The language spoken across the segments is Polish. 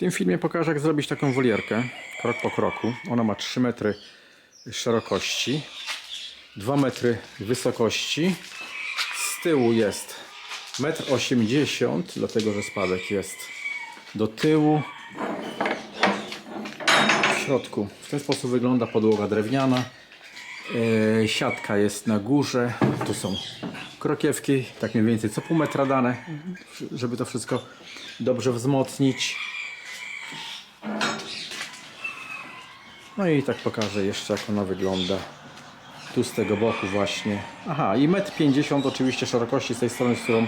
tym filmie pokażę, jak zrobić taką wolierkę krok po kroku. Ona ma 3 metry szerokości, 2 metry wysokości. Z tyłu jest 1,80 m, dlatego że spadek jest do tyłu. W środku w ten sposób wygląda podłoga drewniana. E, siatka jest na górze. Tu są krokiewki, tak mniej więcej co pół metra dane, żeby to wszystko dobrze wzmocnić. No i tak pokażę jeszcze jak ona wygląda. Tu z tego boku właśnie. Aha, i 1,50 m oczywiście szerokości z tej strony, z którą,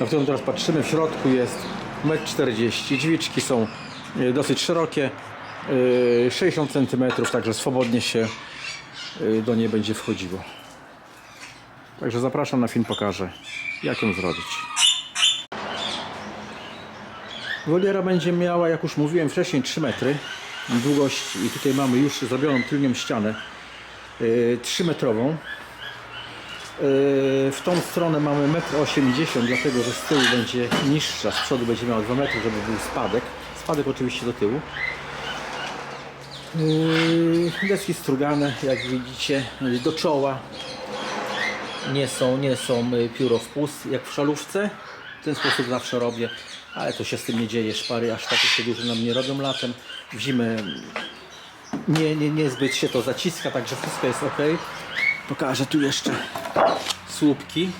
na którą teraz patrzymy. W środku jest 1,40 m. Drzwiczki są e, dosyć szerokie. e, 60 cm, także swobodnie się e, do niej będzie wchodziło. Także zapraszam na film, pokażę jak ją zrobić. Woliera będzie miała, jak już mówiłem wcześniej, 3 metry długości i tutaj mamy już zrobioną tylnią ścianę yy, 3 metrową. Yy, w tą stronę mamy 1,80 m, dlatego że z tyłu będzie niższa, z przodu będzie miała 2 metry, żeby był spadek. Spadek oczywiście do tyłu. Yy, deski strugane, jak widzicie, do czoła. Nie są, nie są pióro w pust, jak w szalówce. W ten sposób zawsze robię, ale to się z tym nie dzieje. Szpary aż takie się duże nam nie robią latem. W zimę nie, nie, niezbyt się to zaciska, także wszystko jest ok. Pokażę tu jeszcze słupki.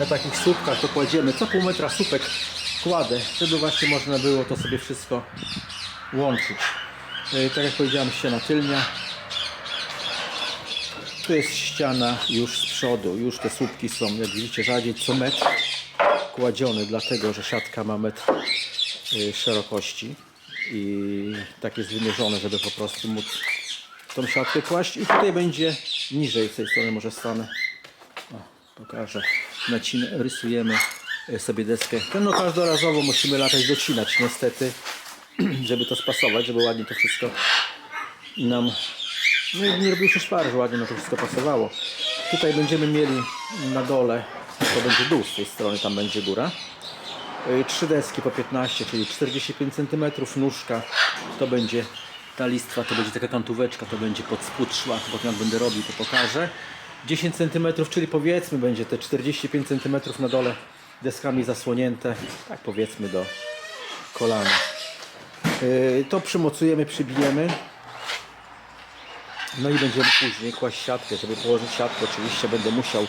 Na takich słupkach to kładziemy co pół metra słupek kładę, żeby właśnie można było to sobie wszystko łączyć. Yy, Tak jak powiedziałem, ściana tylnia. Tu jest ściana już z przodu, już te słupki są, jak widzicie, rzadziej co metr kładzione, dlatego że siatka ma metr y, szerokości i tak jest wymierzone, żeby po prostu móc tą siatkę kłaść i tutaj będzie niżej, z tej strony może stanę. O, pokażę. Nacin, rysujemy sobie deskę. No każdorazowo musimy latać docinać niestety, żeby to spasować, żeby ładnie to wszystko nam nie, nie robił się szpar, że ładnie na to wszystko pasowało. Tutaj będziemy mieli na dole, to będzie dół z tej strony, tam będzie góra. Yy, Trzy deski po 15, czyli 45 cm, nóżka to będzie ta listwa, to będzie taka kantóweczka, to będzie pod spód szła, potem jak będę robił to pokażę. 10 cm, czyli powiedzmy będzie te 45 cm na dole deskami zasłonięte, tak powiedzmy do kolana. Yy, To przymocujemy, przybijemy. No i będziemy później kłaść siatkę. Żeby położyć siatkę oczywiście będę musiał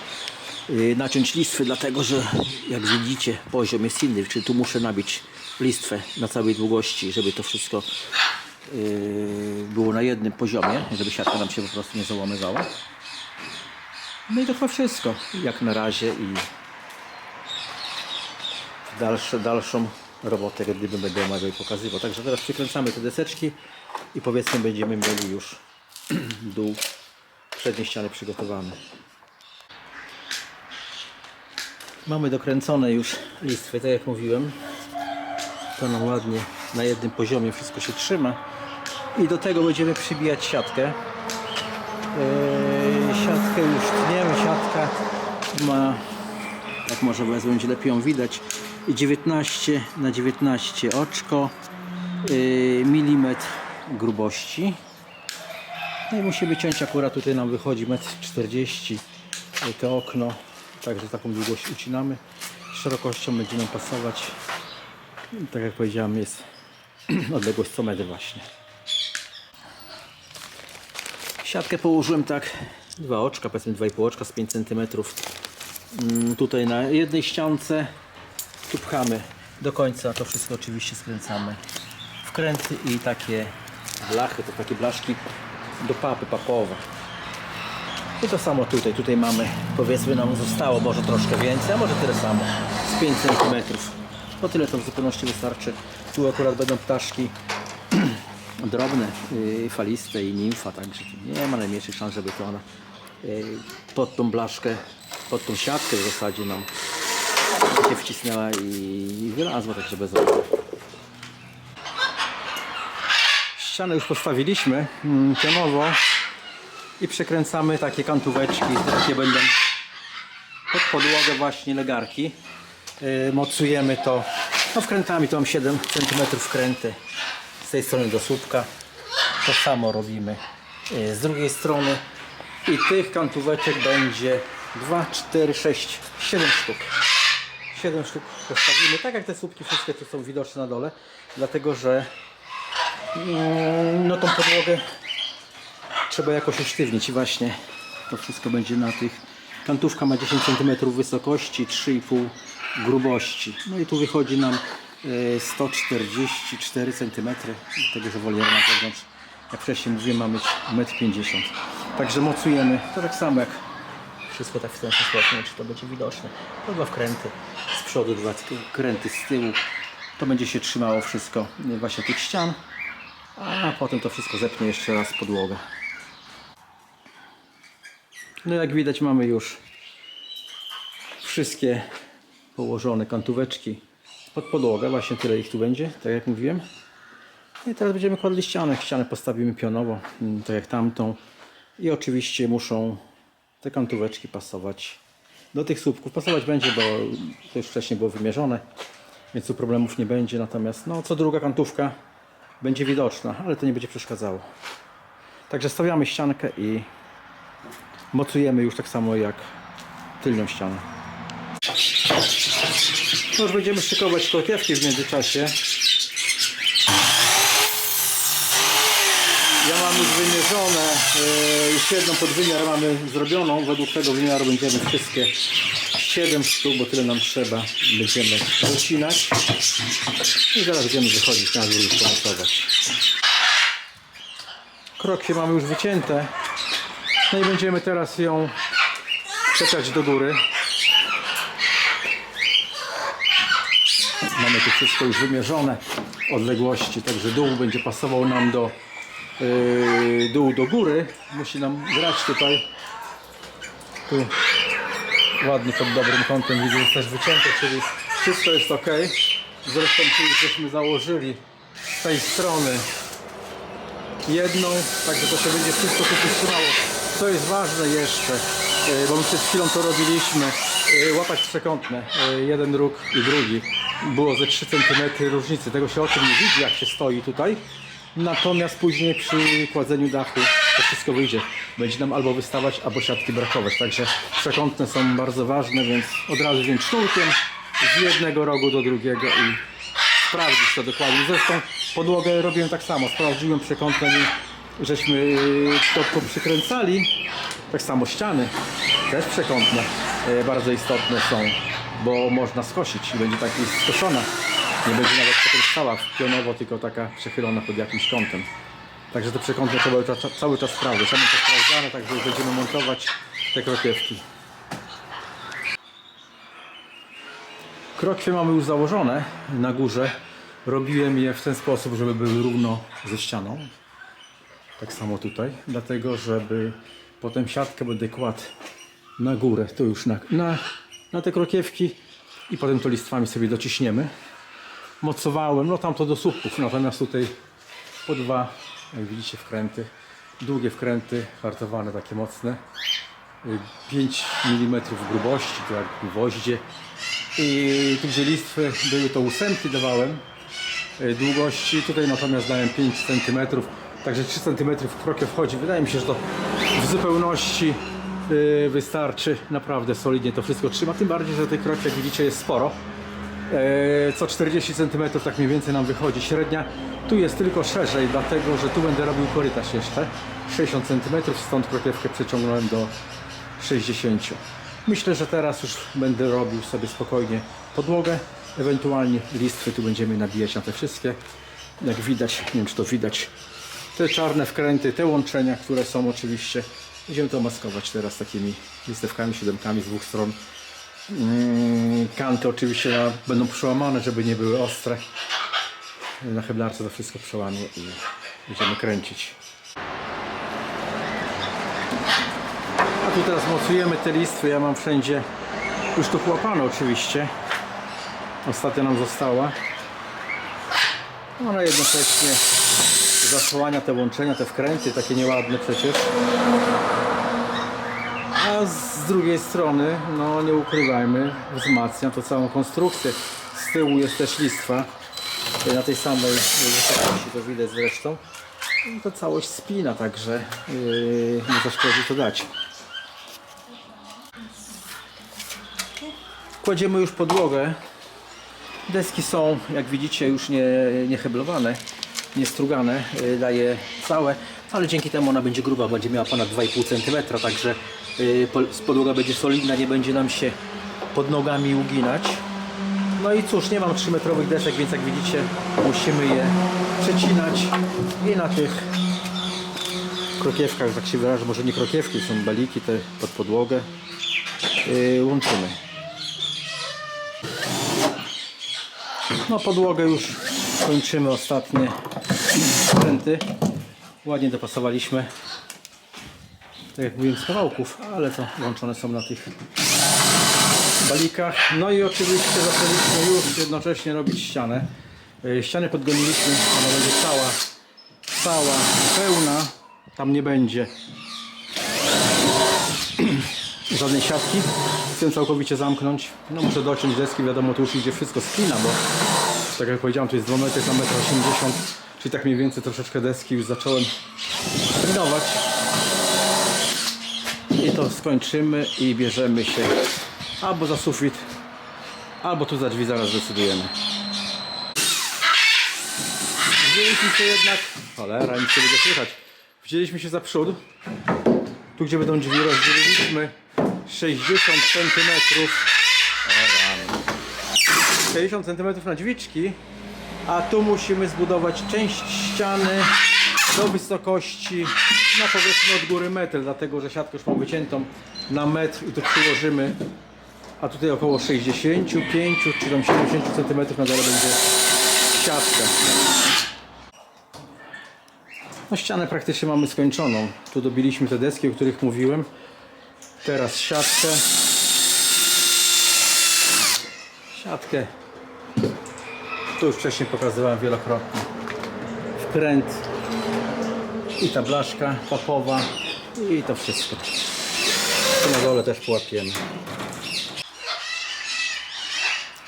naciąć listwy, dlatego że jak widzicie poziom jest inny, czyli tu muszę nabić listwę na całej długości, żeby to wszystko yy, było na jednym poziomie, żeby siatka nam się po prostu nie załamywała. No i to chyba wszystko, jak na razie i dalsze, dalszą robotę, gdyby będę omawiał i pokazywał. Także teraz przykręcamy te deseczki i powiedzmy będziemy mieli już dół przedniej ściany przygotowany. Mamy dokręcone już listwy, tak jak mówiłem. To nam ładnie na jednym poziomie wszystko się trzyma. I do tego będziemy przybijać siatkę. Yy, siatkę już tniemy. Siatka ma, jak może was będzie lepiej ją widać, 19 na 19 oczko, yy, milimetr grubości. No i musimy ciąć akurat tutaj nam wychodzi 1,40 m to okno, także taką długość ucinamy. Szerokością będzie nam pasować. Tak jak powiedziałem jest odległość co metr właśnie. Siatkę położyłem tak, dwa oczka, powiedzmy 2,5 oczka z 5 cm. Tutaj na jednej ściance, tu pchamy do końca, to wszystko oczywiście skręcamy. Wkręty i takie blachy, to takie blaszki do papy papowe. I to samo tutaj, tutaj mamy, powiedzmy nam zostało może troszkę więcej, a może tyle samo, z 5 cm. No tyle to w zupełności wystarczy. Tu akurat będą ptaszki drobne, yy, faliste i nimfa, także nie ma najmniejszych szans, żeby to ona yy, pod tą blaszkę, pod tą siatkę w zasadzie nam się wcisnęła i wylazła, także bez obaw. Ścianę już postawiliśmy mm, pionowo i przekręcamy takie kantóweczki, takie będą pod podłogę właśnie legarki. Yy, Mocujemy to No wkrętami to mam 7 cm wkręty z tej strony do słupka. To samo robimy y, z drugiej strony. I tych kantóweczek będzie 2, 4, 6, 7 sztuk. 7 sztuk postawimy, tak jak te słupki wszystkie tu są widoczne na dole, dlatego że mm, no tą podłogę trzeba jakoś usztywnić właśnie to wszystko będzie na tych kantówka ma 10 cm wysokości 3,5 grubości no i tu wychodzi nam e, 144 cm tego, że woliera na zewnątrz jak wcześniej mówiłem ma mieć 1,50 m także mocujemy to tak samo jak wszystko tak w ten sposób, czy to będzie widoczne. To dwa wkręty z przodu, dwa wkręty z tyłu. To będzie się trzymało wszystko nie, właśnie tych ścian, a potem to wszystko zepnie jeszcze raz podłogę. No jak widać mamy już wszystkie położone kantóweczki pod podłogę, właśnie tyle ich tu będzie, tak jak mówiłem. No I teraz będziemy kładli ścianę. Ścianę postawimy pionowo, mm, tak jak tamtą. I oczywiście muszą te kantóweczki pasować do tych słupków. Pasować będzie, bo to już wcześniej było wymierzone, więc tu problemów nie będzie. Natomiast no, co druga kantówka będzie widoczna, ale to nie będzie przeszkadzało. Także stawiamy ściankę i mocujemy już tak samo jak tylną ścianę. No już będziemy szykować krokiewki w międzyczasie. Ja mam już wymierzone, yy, już jedną podwymiar mamy zrobioną. Według tego wymiaru będziemy wszystkie 7 sztuk, bo tyle nam trzeba, będziemy docinać. I zaraz będziemy wychodzić na dwór i pomocować. Krokwie mamy już wycięte. No i będziemy teraz ją czepiać do góry. Mamy tu wszystko już wymierzone odległości, także dół będzie pasował nam do yy, dół do góry. Musi nam grać tutaj. Tu ładnie pod dobrym kątem widzę jest też wycięte, czyli wszystko jest ok. Zresztą tu już żeśmy założyli z tej strony jedną, także to się będzie wszystko tu trzymało. Co jest ważne jeszcze, yy, bo my przed chwilą to robiliśmy, yy, łapać przekątne, yy, jeden róg i drugi. Było ze 3 cm różnicy, tego się o tym nie widzi jak się stoi tutaj. Natomiast później przy kładzeniu dachu to wszystko wyjdzie. Będzie nam albo wystawać, albo siatki brakować. Także przekątne są bardzo ważne, więc od razu wziąć sznurkiem z jednego rogu do drugiego i sprawdzić to dokładnie. Zresztą podłogę robiłem tak samo. Sprawdziłem przekątne żeśmy yy, to przykręcali. Tak samo ściany też przekątne yy, bardzo istotne są, bo można skosić i będzie taki skoszona. Nie będzie nawet potem stała pionowo, tylko taka przechylona pod jakimś kątem. Także te przekątne cały czas, cały czas sprawdzać. Mamy to sprawdzane, także będziemy montować te krokiewki. Krokwie mamy już założone na górze. Robiłem je w ten sposób, żeby były równo ze ścianą. Tak samo tutaj, dlatego żeby potem siatkę będę kładł na górę, tu już na, na, na te krokiewki i potem to listwami sobie dociśniemy. Mocowałem, no tam to do słupków, natomiast tutaj po dwa, jak widzicie, wkręty, długie wkręty, hartowane, takie mocne. Y, 5 mm grubości, to jak gwoździe. I tu gdzie listwy były to ósemki dawałem y, długości, tutaj natomiast dałem 5 cm, także 3 cm w krokie wchodzi. Wydaje mi się, że to w zupełności y, wystarczy. Naprawdę solidnie to wszystko trzyma, tym bardziej, że tych kroki jak widzicie jest sporo. E, co 40 cm tak mniej więcej nam wychodzi średnia. Tu jest tylko szerzej, dlatego że tu będę robił korytarz jeszcze 60 cm, stąd krokiewkę przeciągnąłem do 60. Myślę, że teraz już będę robił sobie spokojnie podłogę, ewentualnie listwy tu będziemy nabijać na te wszystkie. Jak widać, nie wiem czy to widać, te czarne wkręty, te łączenia, które są oczywiście, będziemy to maskować teraz takimi listewkami, siódemkami z dwóch stron. Mm, Kanty oczywiście będą przełamane, żeby nie były ostre. Na heblarce to wszystko przełamię i będziemy kręcić. A tu teraz mocujemy te listwy. Ja mam wszędzie już to połapane oczywiście. Ostatnia nam została. Ona jednocześnie zasłania te łączenia, te wkręty, takie nieładne przecież. A z drugiej strony, no nie ukrywajmy, wzmacnia to całą konstrukcję. z tyłu jest też listwa na tej samej wysokości, to widać zresztą. I to całość spina, także yy, nie zaszkodzi to dać. Kładziemy już podłogę. Deski są, jak widzicie, już nie, nie heblowane, nie strugane, yy, daje całe, ale dzięki temu ona będzie gruba, będzie miała ponad 2,5 cm, także po- podłoga będzie solidna, nie będzie nam się pod nogami uginać. No i cóż, nie mam 3-metrowych desek, więc jak widzicie, musimy je przecinać i na tych krokiewkach, tak się wyrażę, może nie krokiewki, są beliki te pod podłogę, yy, łączymy. No podłogę już kończymy ostatnie pręty. Ładnie dopasowaliśmy. Tak jak mówiłem z kawałków, ale to łączone są na tych balikach. No i oczywiście zaczęliśmy już jednocześnie robić ścianę. Yy, Ścianę podgoniliśmy, ona będzie cała, cała, pełna. Tam nie będzie żadnej siatki. Chcę całkowicie zamknąć. No muszę dociąć deski, wiadomo tu już idzie wszystko z klina, bo tak jak powiedziałem to jest 2 metry na 1,80 m, czyli tak mniej więcej troszeczkę deski już zacząłem trenować. I to skończymy i bierzemy się albo za sufit, albo tu za drzwi zaraz decydujemy. Wzięliśmy się jednak, cholera, nic nie będzie słychać. Wzięliśmy się za przód, tu gdzie będą drzwi, rozdzieliliśmy 60 cm. 60 cm na drzwiczki, a tu musimy zbudować część ściany do wysokości, no powiedzmy od góry metr, dlatego że siatkę już mam wyciętą na metr i tu przyłożymy, a tutaj około 65 czy tam 70 cm na dole będzie siatka. No ścianę praktycznie mamy skończoną. Tu dobiliśmy te deski, o których mówiłem. Teraz siatkę. Siatkę. Tu już wcześniej pokazywałem wielokrotnie. Wkręt. I ta blaszka papowa. I to wszystko. Tu na dole też połapiemy.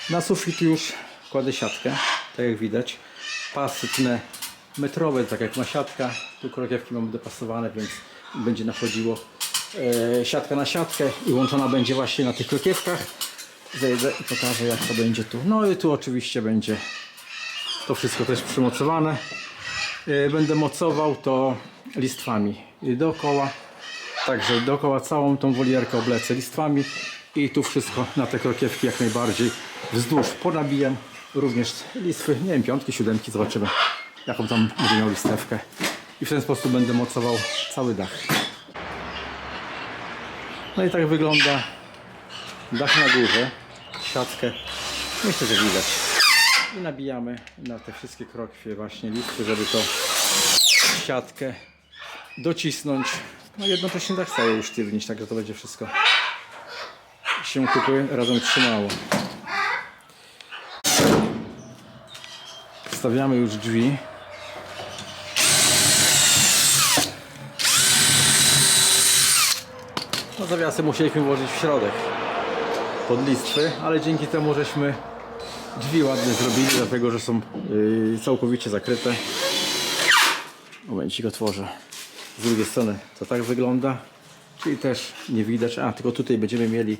Na sufit już kładę siatkę, tak jak widać. Pasy tnę metrowe, tak jak ma siatka. Tu krokiewki mamy dopasowane, więc będzie nachodziło e, siatka na siatkę i łączona będzie właśnie na tych krokiewkach. Zejdę i pokażę jak to będzie tu. No i tu oczywiście będzie to wszystko też przymocowane. E, Będę mocował to listwami dookoła. Także dookoła całą tą wolierkę oblecę listwami i tu wszystko na te krokiewki jak najbardziej wzdłuż ponabijam. Również listwy, nie wiem, piątki, siódemki, zobaczymy jaką tam będzie miał listewkę. I w ten sposób będę mocował cały dach. No i tak wygląda dach na górze, siatkę. Myślę, że widać. I nabijamy na te wszystkie krokwie właśnie listwy, żeby to siatkę docisnąć. No jednocześnie dach cały usztywnić, także to będzie wszystko się kupy razem trzymało. Stawiamy już drzwi. No zawiasy musieliśmy włożyć w środek pod listwy, ale dzięki temu żeśmy drzwi ładnie zrobili, dlatego że są yy, całkowicie zakryte. Momencik otworzę. Z drugiej strony to tak wygląda, czyli też nie widać, a tylko tutaj będziemy mieli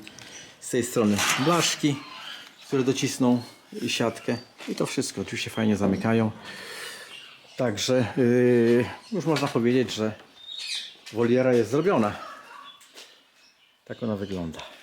z tej strony blaszki, które docisną siatkę i to wszystko. Się fajnie zamykają. Także yy, już można powiedzieć, że woliera jest zrobiona. Tak ona wygląda.